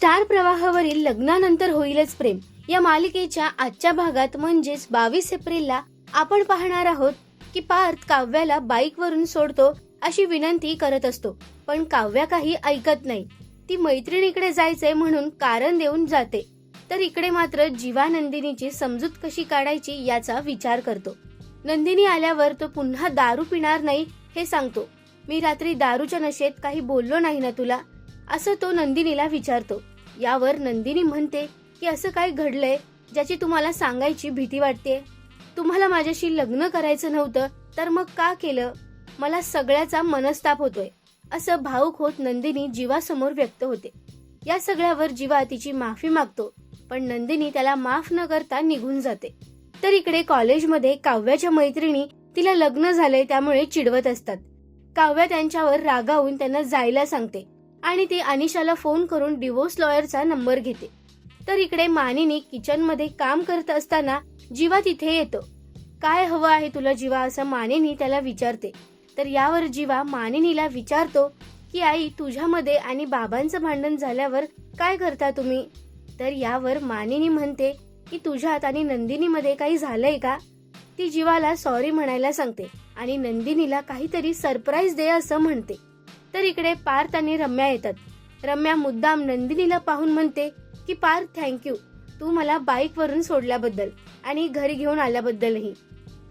Star प्रवाहावरील लग्नानंतर होईलच प्रेम. या मालिकेच्या आजच्या भागात म्हणजेच बावीस एप्रिलला आपण पाहणार आहोत की पार्थ काव्याला बाईकवरून सोडतो अशी विनंती करत असतो. पण काव्या काही ऐकत नाही. ती मैत्रिणीकडे जायचंय म्हणून कारण देऊन जाते. तर इकडे मात्र जीवा नंदिनीची समजूत कशी काढायची याचा विचार करतो. नंदिनी आल्यावर तो पुन्हा दारू पिणार नाही हे सांगतो. मी रात्री दारूच्या नशेत काही बोललो नाही ना तुला? असं तो नंदिनीला विचारतो. यावर नंदिनी म्हणते की असं काय घडलंय ज्याची तुम्हाला सांगायची भीती वाटते तुम्हाला माझ्याशी लग्न करायचं नव्हतं तर मग का केलं? मला सगळ्याचा मनस्ताप होतोय असं भाऊक होत नंदिनी जीवासमोर व्यक्त होते. या सगळ्यावर जीवा तिची माफी मागतो पण नंदिनी त्याला माफ न करता निघून जाते. तर इकडे कॉलेजमध्ये काव्याच्या मैत्रिणी तिला लग्न झालंय त्यामुळे चिडवत असतात. काव्या त्यांच्यावर रागावून त्यांना जायला सांगते. आणि ती अनिशाला फोन करून डिवोर्स लॉयरचा नंबर घेते. तर इकडे मानिनी किचनमध्ये काम करत असताना जीवा तिथे येतो. काय हवं आहे तुला जीवा असं मानिनी त्याला विचारते. तर यावर जीवा मानिनीला विचारतो की आई तुझ्यामध्ये आणि बाबांचं भांडण झाल्यावर काय करता तुम्ही? तर यावर मानिनी म्हणते की तुझ्यात आणि नंदिनीमध्ये काही झालंय का? ती जीवाला सॉरी म्हणायला सांगते आणि नंदिनीला काहीतरी सरप्राईज दे असं म्हणते. तर इकडे पार्थ आणि रम्या येतात. रम्या मुद्दाम नंदिनीला पाहून म्हणते की पार्थ थँक्यू तू मला बाईकवरून सोडल्याबद्दल आणि घरी घेऊन आल्याबद्दलही.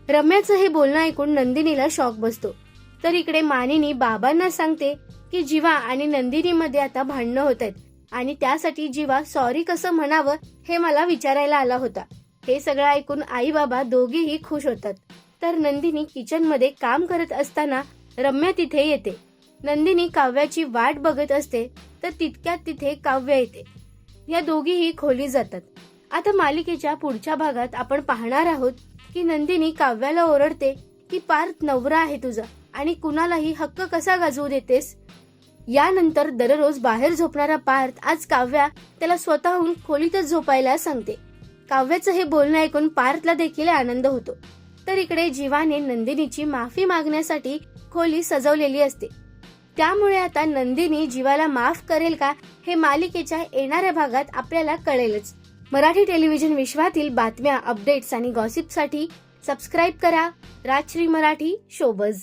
रम्याचं हे बोलणं ऐकून नंदिनीला शॉक बसतो. तर इकडे मानिनी बाबांना सांगते की जीवा आणि नंदिनीमध्ये आता भांडणं होत आहेत आणि त्यासाठी जीवा सॉरी कसं म्हणावं हे मला विचारायला आला होता. हे सगळं ऐकून आई बाबा दोघेही खुश होतात. तर नंदिनी किचनमध्ये काम करत असताना रम्या तिथे येते. नंदिनी काव्याची वाट बघत असते तर तितक्यात तिथे काव्य येते. या दोघीही खोली जातात. आता मालिकेच्या पुढच्या भागात आपण पाहणार आहोत की नंदिनी काव्याला ओरडते की पार्थ नवरा आहे तुझा आणि कुणालाही हक्क कसा गाजवू देतेस? यानंतर दररोज बाहेर झोपणारा पार्थ आज काव्या त्याला स्वतःहून खोलीतच झोपायला सांगते. काव्याचं हे बोलणं ऐकून पार्थला देखील आनंद होतो. तर इकडे जीवाने नंदिनीची माफी मागण्यासाठी खोली सजवलेली असते. त्यामुळे आता नंदिनी जीवाला माफ करेल का हे मालिकेच्या येणाऱ्या भागात आपल्याला कळेलच. मराठी टेलिव्हिजन विश्वातील बातम्या अपडेट्स आणि गॉसिपसाठी सबस्क्राईब करा. राजश्री मराठी शोबज.